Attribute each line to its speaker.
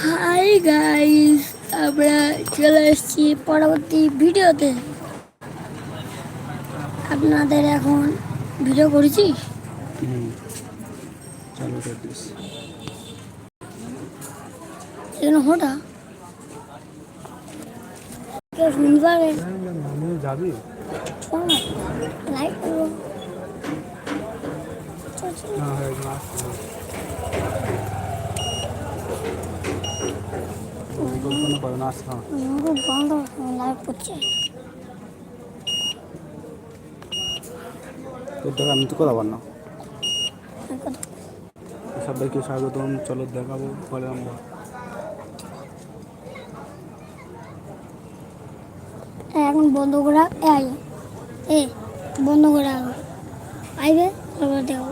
Speaker 1: Hi guys আমরা চলে এসেছি পরবর্তী ভিডিওতে। আপনাদের এখন ভিডিও করেছি? এখানে হোটা কেউ শুনতে পারবেন
Speaker 2: যাবি?
Speaker 1: লাইক করব চল, চল।
Speaker 2: না হয়ে গেল আসতে পরিকল্পনা
Speaker 1: করছে
Speaker 2: আমি তো না সবাইকে চলো দেখাবো, পরে আমরা।
Speaker 1: এখন বন্ধ করে আয় এ বন্ধ করে আইবে, তারপর দেখো